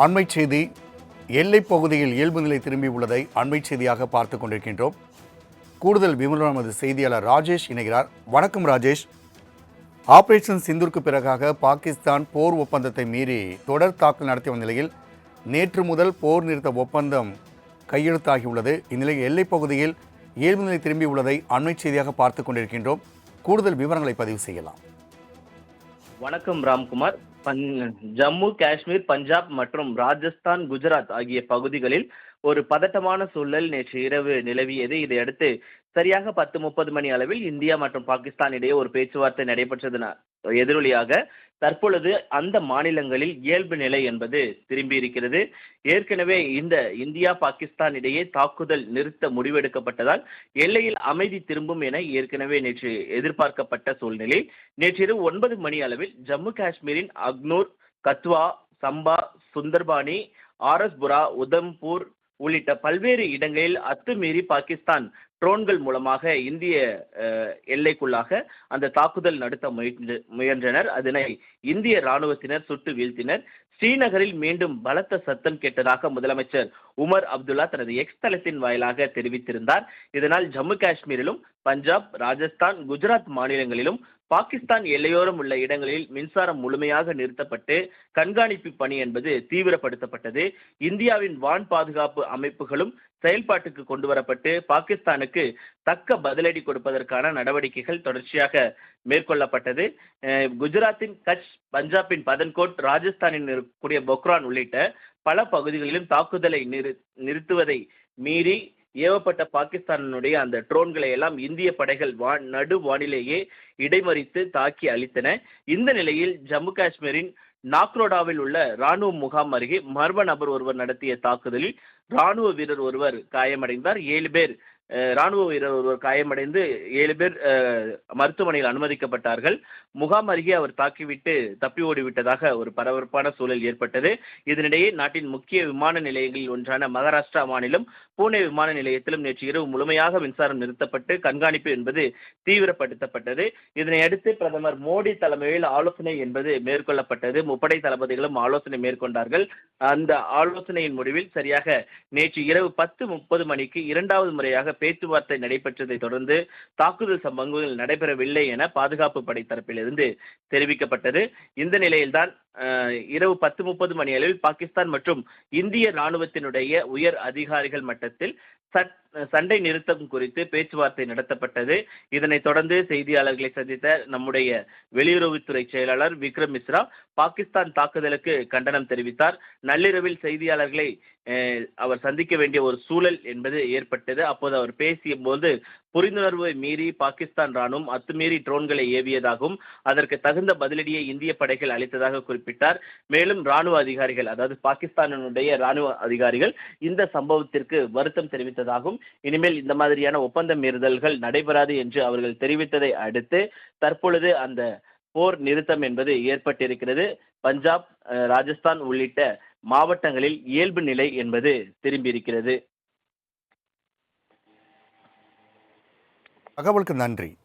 அண்மை செய்தி எல்லைப் பகுதியில் இயல்பு நிலை திரும்பியுள்ளதை அண்மை செய்தியாக பார்த்து கொண்டிருக்கின்றோம். கூடுதல் விவரம் நமது செய்தியாளர் ராஜேஷ் இணைகிறார். வணக்கம் ராஜேஷ். ஆபரேஷன் சிந்தூருக்கு பிறகாக பாகிஸ்தான் போர் ஒப்பந்தத்தை மீறி தொடர் தாக்கல் நடத்தி வந்த நிலையில் நேற்று முதல் போர் நிறுத்த ஒப்பந்தம் கையெழுத்தாகியுள்ளது. இந்நிலையில் எல்லைப் பகுதியில் இயல்பு நிலை திரும்பியுள்ளதை அண்மை செய்தியாக பார்த்து கொண்டிருக்கின்றோம். கூடுதல் விவரங்களை பதிவு செய்யலாம். வணக்கம் ராம்குமார். பன் ஜம்மு காஷ்மீர் பஞ்சாப் மற்றும் ராஜஸ்தான் குஜராத் ஆகிய பகுதிகளில் ஒரு பதட்டமான சூழல் நேற்று இரவு நிலவியது. இதையடுத்து சரியாக பத்து முப்பது மணி அளவில் இந்தியா மற்றும் பாகிஸ்தான் இடையே ஒரு பேச்சுவார்த்தை நடைபெற்றதன் எதிரொலியாக தற்பொழுது அந்த மாநிலங்களில் இயல்பு நிலை என்பது திரும்பி இருக்கிறது. ஏற்கனவே இந்த இந்தியா பாகிஸ்தான் இடையே தாக்குதல் நிறுத்த முடிவெடுக்கப்பட்டதால் எல்லையில் அமைதி திரும்பும் என ஏற்கனவே நேற்று எதிர்பார்க்கப்பட்ட சூழ்நிலை. நேற்றிரவு ஒன்பது மணி அளவில் ஜம்மு காஷ்மீரின் அக்னூர் கத்வா சம்பா சுந்தர்பானி ஆர்எஸ்புரா உதம்பூர் உள்ளிட்ட பல்வேறு இடங்களில் அத்துமீறி பாகிஸ்தான் ட்ரோன்கள் மூலமாக இந்திய அஹ், எல்லைக்குள்ளாக அந்த தாக்குதல் நடத்த முயன்று முயன்றனர். அதனை இந்திய ராணுவத்தினர் சுட்டு வீழ்த்தினர். ஸ்ரீநகரில் மீண்டும் பலத்த சத்தம் கேட்டதாக முதலமைச்சர் உமர் அப்துல்லா தனது எக்ஸ் தளத்தின் வாயிலாக தெரிவித்திருந்தார். இதனால் ஜம்மு காஷ்மீரிலும் பஞ்சாப் ராஜஸ்தான் குஜராத் மாநிலங்களிலும் பாகிஸ்தான் எல்லையோரம் உள்ள இடங்களில் மின்சாரம் முழுமையாக நிறுத்தப்பட்டு கண்காணிப்பு பணி என்பது தீவிரப்படுத்தப்பட்டது. இந்தியாவின் வான் பாதுகாப்பு அமைப்புகளும் செயல்பாட்டுக்கு கொண்டு வரப்பட்டு பாகிஸ்தானுக்கு தக்க பதிலடி கொடுப்பதற்கான நடவடிக்கைகள் தொடர்ச்சியாக மேற்கொள்ளப்பட்டது. குஜராத்தின் கட்ச் பஞ்சாபின் பதன்கோட் ராஜஸ்தானின் கூடிய பொக்ரான் உள்ளிட்ட பல பகுதிகளிலும் தாக்குதலை நிறு நிறுத்துவதை மீறி ஏவப்பட்ட பாகிஸ்தானுடைய அந்த ட்ரோன்களை எல்லாம் இந்திய படைகள் வா நடு வானிலேயே இடைமறித்து தாக்கி அளித்தன இந்த நிலையில் ஜம்மு காஷ்மீரின் நாக்ரோடாவில் உள்ள ராணுவ முகாம் அருகே மர்ம நபர் ஒருவர் நடத்திய தாக்குதலில் ராணுவ வீரர் ஒருவர் காயமடைந்தார். ஏழு பேர் ராணுவ வீரர் ஒருவர் காயமடைந்து ஏழு பேர் மருத்துவமனையில் அனுமதிக்கப்பட்டார்கள். முகாம் அருகே அவர் தாக்கிவிட்டு தப்பி ஓடிவிட்டதாக ஒரு பரபரப்பான சூழல் ஏற்பட்டது. இதனிடையே நாட்டின் முக்கிய விமான நிலையங்களில் ஒன்றான மகாராஷ்டிரா மாநிலம் பூனே விமான நிலையத்திலும் நேற்று இரவு முழுமையாக மின்சாரம் நிறுத்தப்பட்டு கண்காணிப்பு என்பது தீவிரப்படுத்தப்பட்டது. இதனையடுத்து பிரதமர் மோடி தலைமையில் ஆலோசனை என்பது மேற்கொள்ளப்பட்டது. முப்படை தளபதிகளும் ஆலோசனை மேற்கொண்டார்கள். அந்த ஆலோசனையின் முடிவில் சரியாக நேற்று இரவு பத்து முப்பது மணிக்கு இரண்டாவது முறையாக பேச்சுவார்த்தை நடைபெற்றதை தொடர்ந்து தாக்குதல் சம்பவங்கள் நடைபெறவில்லை என பாதுகாப்பு படை தரப்பிலிருந்து தெரிவிக்கப்பட்டது. இந்த நிலையில்தான் இரவு பத்து முப்பது மணி அளவில் பாகிஸ்தான் மற்றும் இந்திய ராணுவத்தினுடைய உயர் அதிகாரிகள் மட்டத்தில் சட்- சண்டை நிறுத்தம் குறித்து பேச்சுவார்த்தை நடத்தப்பட்டது. இதனைத் தொடர்ந்து செய்தியாளர்களை சந்தித்த நம்முடைய வெளியுறவுத்துறை செயலாளர் விக்ரம் மிஸ்ரா பாகிஸ்தான் தாக்குதலுக்கு கண்டனம் தெரிவித்தார். நள்ளிரவில் செய்தியாளர்களை அவர் சந்திக்க வேண்டிய ஒரு சூழல் என்பது ஏற்பட்டது. அப்போது அவர் பேசிய போது புரிந்துணர்வை மீறி பாகிஸ்தான் ராணுவம் அத்துமீறி ட்ரோன்களை ஏவியதாகவும் அதற்கு தகுந்த பதிலடியை இந்திய படைகள் அளித்ததாக குறிப்பிட்டார். மேலும் ராணுவ அதிகாரிகள் அதாவது பாகிஸ்தானினுடைய ராணுவ அதிகாரிகள் இந்த சம்பவத்திற்கு வருத்தம் தெரிவித்ததாகவும் இனிமேல் இந்த மாதிரியான ஒப்பந்த மீறுதல்கள் நடைபெறாது என்று அவர்கள் தெரிவித்ததை அடுத்து தற்பொழுது அந்த போர் நிறுத்தம் என்பது ஏற்பட்டிருக்கிறது. பஞ்சாப் ராஜஸ்தான் உள்ளிட்ட மாவட்டங்களில் இயல்பு நிலை என்பது திரும்பியிருக்கிறது. தகவலுக்கு நன்றி.